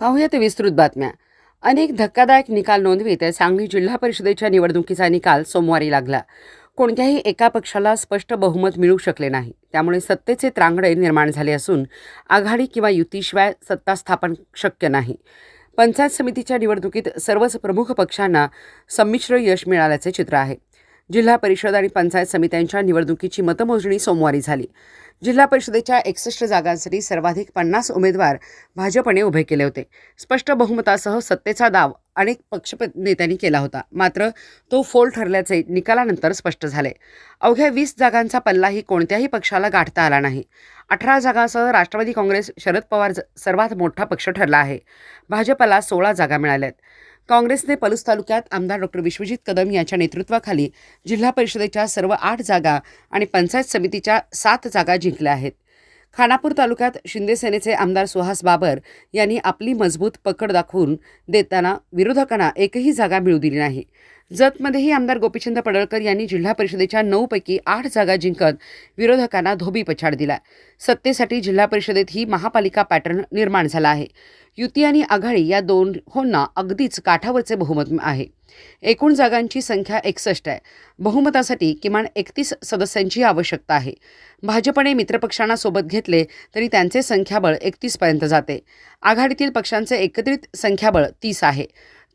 पाहूयात विस्तृत बातम्या. अनेक धक्कादायक निकाल नोंदवीत सांगली जिल्हा परिषदेच्या निवडणुकीचा निकाल सोमवारी लागला. कोणत्याही एका पक्षाला स्पष्ट बहुमत मिळू शकले नाही. त्यामुळे सत्तेचे त्रांगडे निर्माण झाले असून आघाडी किंवा युतीशिवाय सत्ता स्थापन शक्य नाही. पंचायत समितीच्या निवडणुकीत सर्वच प्रमुख पक्षांना संमिश्र यश मिळाल्याचे चित्र आहे. जिल्हा परिषद आणि पंचायत समित्यांच्या निवडणुकीची मतमोजणी सोमवारी झाली. जिल्हा परिषदेच्या एकसष्ट जागांसाठी सर्वाधिक पन्नास उमेदवार भाजपने उभे केले होते. स्पष्ट बहुमतासह सत्तेचा दाव अनेक पक्ष नेत्यांनी केला होता. मात्र तो फोल ठरल्याचे निकालानंतर स्पष्ट झाले. अवघ्या वीस जागांचा पल्लाही कोणत्याही पक्षाला गाठता आला नाही. अठरा जागांसह राष्ट्रवादी काँग्रेस शरद पवार सर्वात मोठा पक्ष ठरला आहे. भाजपला सोळा जागा मिळाल्यात. काँग्रेसने पलूस तालुक्यात आमदार डॉक्टर विश्वजित कदम यांच्या नेतृत्वाखाली जिल्हा परिषदेच्या सर्व आठ जागा आणि पंचायत समितीच्या सात जागा जिंकल्या आहेत. खानापूर तालुक्यात शिंदे सेनेचे आमदार सुहास बाबर यांनी आपली मजबूत पकड दाखवून देताना विरोधकांना एकही जागा मिळू दिली नाही. जतमध्येही आमदार गोपीचंद पडळकर यांनी जिल्हा परिषदेच्या नऊपैकी आठ जागा जिंकत विरोधकांना धोबी पछाड दिला सत्तेसाठी जिल्हा परिषदेत ही महापालिका पॅटर्न निर्माण झाला आहे. युती आणि आघाडी या दोनहोंना अगदीच काठावरचे बहुमत आहे. एकूण जागांची संख्या एकसष्ट आहे. बहुमतासाठी किमान एकतीस सदस्यांची आवश्यकता आहे. भाजपने मित्रपक्षांना सोबत घेतले तरी त्यांचे संख्याबळ एकतीसपर्यंत जाते. आघाडीतील पक्षांचे एकत्रित संख्याबळ तीस आहे.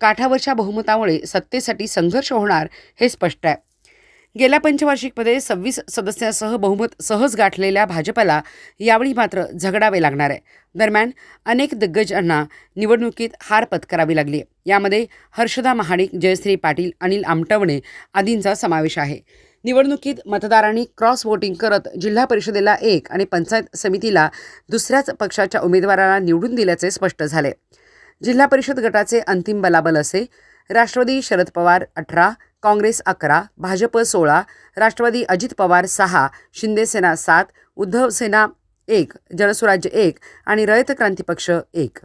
काठावरच्या बहुमतामुळे सत्तेसाठी संघर्ष होणार हे स्पष्ट आहे. गेल्या पंचवार्षिकमध्ये सव्वीस सदस्यांसह बहुमत सहज गाठलेल्या भाजपला यावेळी मात्र झगडावे लागणार आहे. दरम्यान अनेक दिग्गजांना निवडणुकीत हार पत्करावी लागली आहे यामध्ये हर्षदा महाडिक जयश्री पाटील अनिल आमटवणे आदींचा समावेश आहे. निवडणुकीत मतदारांनी क्रॉस वोटिंग करत जिल्हा परिषदेला एक आणि पंचायत समितीला दुसऱ्याच पक्षाच्या उमेदवाराला निवडून दिल्याचे स्पष्ट झाले. जिल्हा परिषद गटाचे अंतिम बलाबल असे राष्ट्रवादी शरद पवार अठरा काँग्रेस अकरा भाजप सोळा राष्ट्रवादी अजित पवार सहा शिंदेसेना सात उद्धव सेना एक जनस्वराज्य एक आणि रयत क्रांती पक्ष एक.